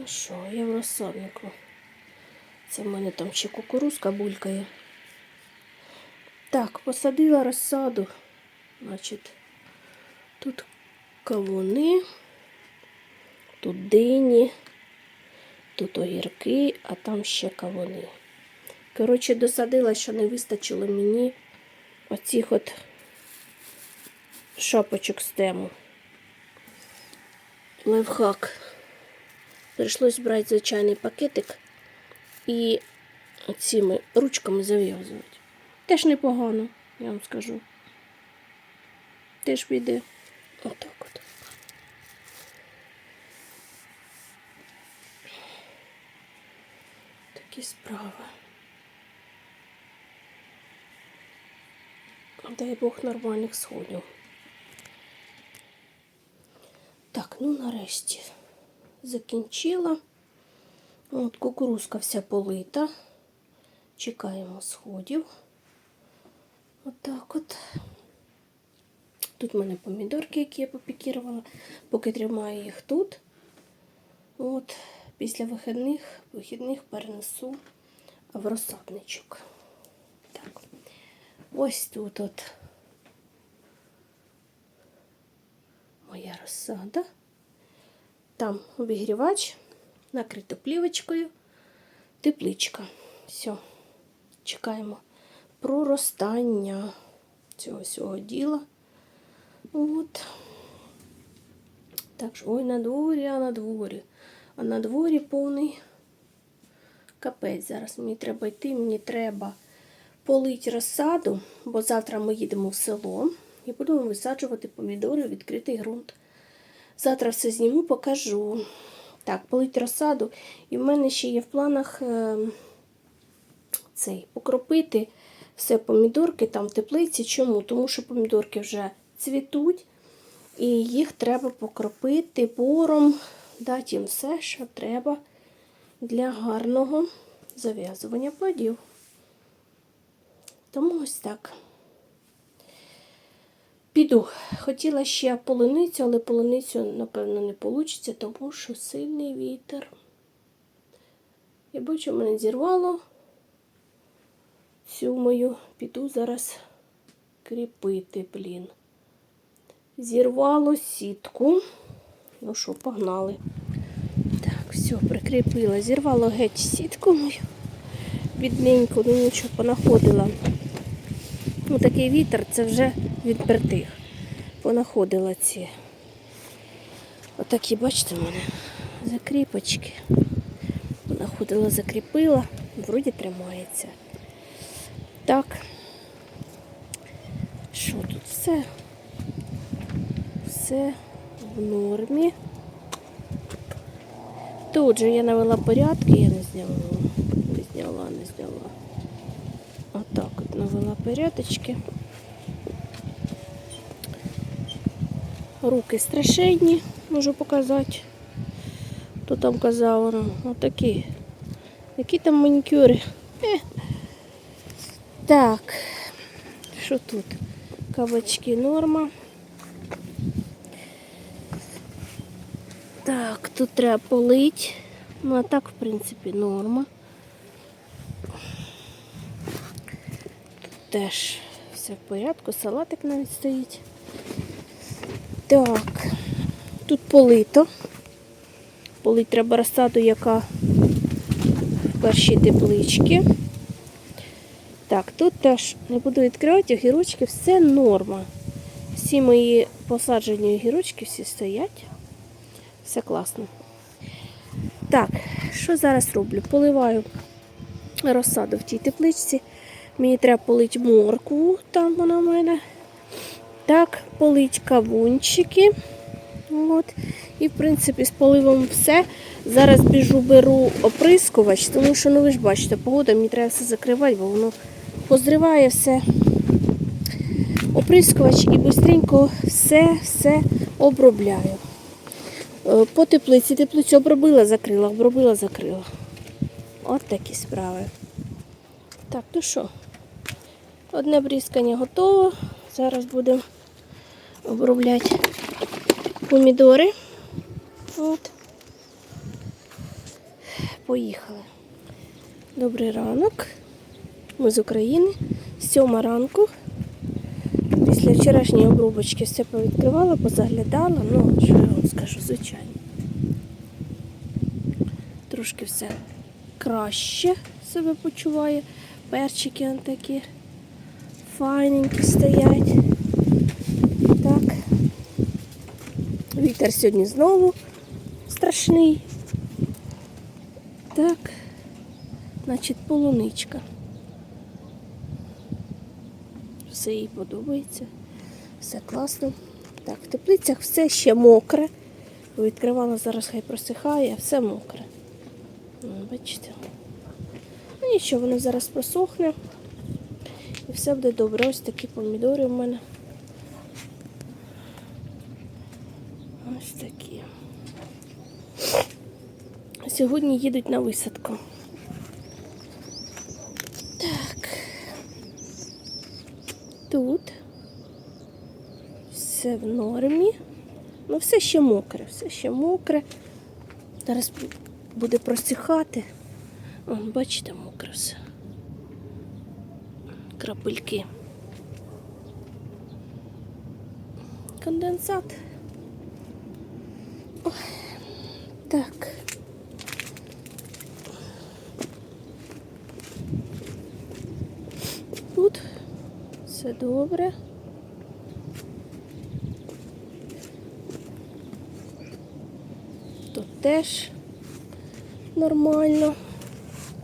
Ну що, я в розсаднику. Це в мене там ще кукурузка булькає. Так, посадила розсаду. Значить, тут кавуни, тут дині, тут огірки, а там ще кавуни. Коротше, досадила, що не вистачило мені оцих от шапочок з тему. Лайфхак. Прийшлось брати звичайний пакетик і цими ручками зав'язувати. Теж непогано, я вам скажу. Теж піде отак от. Такі справи. Дай Бог нормальних сходів. Так, ну нарешті закінчила. От кукурузка вся полита. Чекаємо сходів. Отак от. Тут в мене помідорки, які я попікірувала, поки тримаю їх тут. От, після вихідних, вихідних перенесу в розсадничок. Так. Ось тут от моя розсада. Там обігрівач, накрито плівочкою, тепличка. Все, чекаємо проростання цього всього діла. От. Так що, ой, на дворі, а на дворі. А на дворі повний капець. Зараз мені треба йти, мені треба полить розсаду, бо завтра ми їдемо в село і будемо висаджувати помідори в відкритий ґрунт. Завтра все зніму, покажу. Так, полить розсаду. І в мене ще є в планах е, цей покропити все помідорки там в теплиці. Чому? Тому що помідорки вже цвітуть, і їх треба покропити бором, дати їм все, що треба для гарного зав'язування плодів. Тому ось так. Піду. Хотіла ще полуницю, але полуницю, напевно, не вийде, тому що сильний вітер. Я бачу, мене зірвало цю мою. Піду зараз кріпити, блін. Зірвало сітку. Ну що, погнали. Так, все, прикріпила. Зірвало геть сітку мою. Бідненько, ну нічого понаходила. Ну, такий вітер, це вже від притих. Понаходила ці. Отакі, бачите, в мене закріпочки. Понаходила, закріпила, вроді тримається. Так. Що тут все? Все в нормі. Тут же я навела порядки, я не зняла. Не зняла, не зняла. Отак от навела порядочки. Руки страшенні, можу показати. Хто там казав, воно? Отакі. Які там манікюри? Е. Так, що тут? Кабачки норма. Так, тут треба полить. Ну, а так, в принципі, норма. Тут теж все в порядку, салатик навіть стоїть. Так, тут полито. Полить треба розсаду, яка в першій тепличці. Так, тут теж не буду відкривати, огірочки, все норма. Всі мої посаджені огірочки всі стоять. Все класно. Так, що зараз роблю? Поливаю розсаду в тій тепличці. Мені треба полити моркву, там вона в мене. Так, полить кавунчики. От. І, в принципі, з поливом все. Зараз біжу, беру оприскувач, тому що, ну ви ж бачите, погода, мені треба все закривати, бо воно позриває все. Оприскувач і швидко все-все обробляю. Е, По теплиці, теплицю обробила, закрила, обробила, закрила. От такі справи. Так, ну що, одне бризкання готово. Зараз будемо обробляти помідори. От. поїхали. Добрий ранок. Ми з України. Сьома ранку. Після вчорашньої обрубочки все повідкривала, позаглядала. Ну, що я вам скажу, звичайно. Трошки все краще себе почуває. Перчики такі файненькі стоять. Так. Вітер сьогодні знову страшний. Так, значить, полуничка. Все їй подобається. Все класно. Так, в теплицях все ще мокре. Відкривала зараз, хай просихає, все мокре. Ну, Бачите? Ну нічого, воно зараз просохне. І все буде добре. Ось такі помідори в мене. Ось такі. Сьогодні їдуть на висадку. Так. Тут все в нормі. Ну, все ще мокре, все ще мокре. Зараз буде просихати. О, бачите, мокре все. Крапельки. Конденсат. Так. Тут все добре. Тут теж нормально.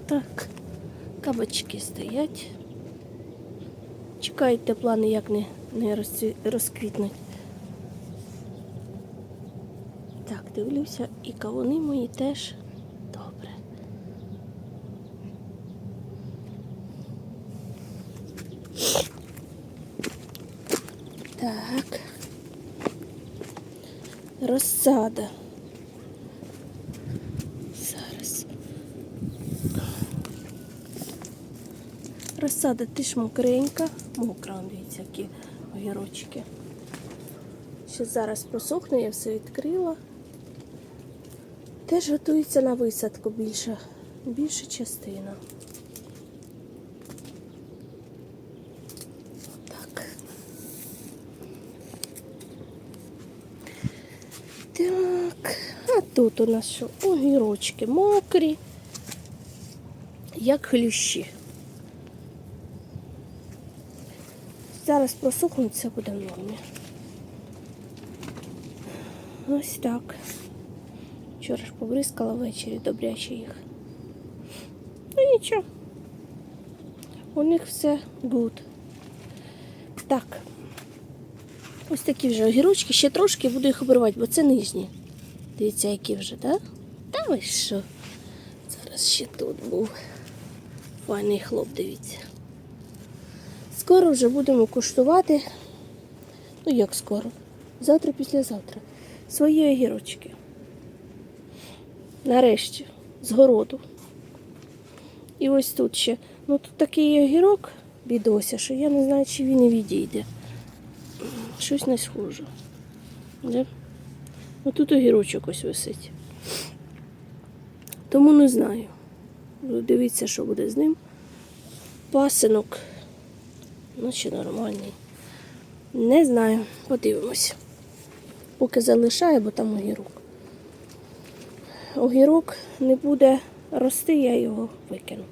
Так, кабачки стоять. Чекають тепла ніяк не, не розквітнуть. Так, дивлюся, і кавуни мої теж добре. Так. Розсада. Зараз. Розсада теж мокренька. Мокра, дивіться, які огірочки. Ще зараз просохне, я все відкрила. Теж готується на висадку більша, більша частина. Так. Так, а тут у нас що? Огірочки мокрі, як хлющі. Зараз просохнуть, все буде в нормі. Ось так. Вчора ж побризкала ввечері добряче їх. Ну нічого. У них все гуд. Так. Ось такі вже огірочки. Ще трошки буду їх обривати, бо це нижні. Дивіться, які вже, так? Та ви що? Зараз ще тут був. Файний хлоп, дивіться. Скоро вже будемо куштувати. Ну як скоро? Завтра, післязавтра. Свої огірочки. Нарешті, з городу. І ось тут ще. Ну тут такий огірок бідося, що я не знаю, чи він і відійде. Щось не схоже. Де? Ну тут огірочок ось висить. Тому не знаю. Ну, Дивіться, що буде з ним. Пасинок. Ну, ще нормальний. Не знаю, подивимось. Поки залишаю, бо там огірок. Огірок не буде рости, я його викину.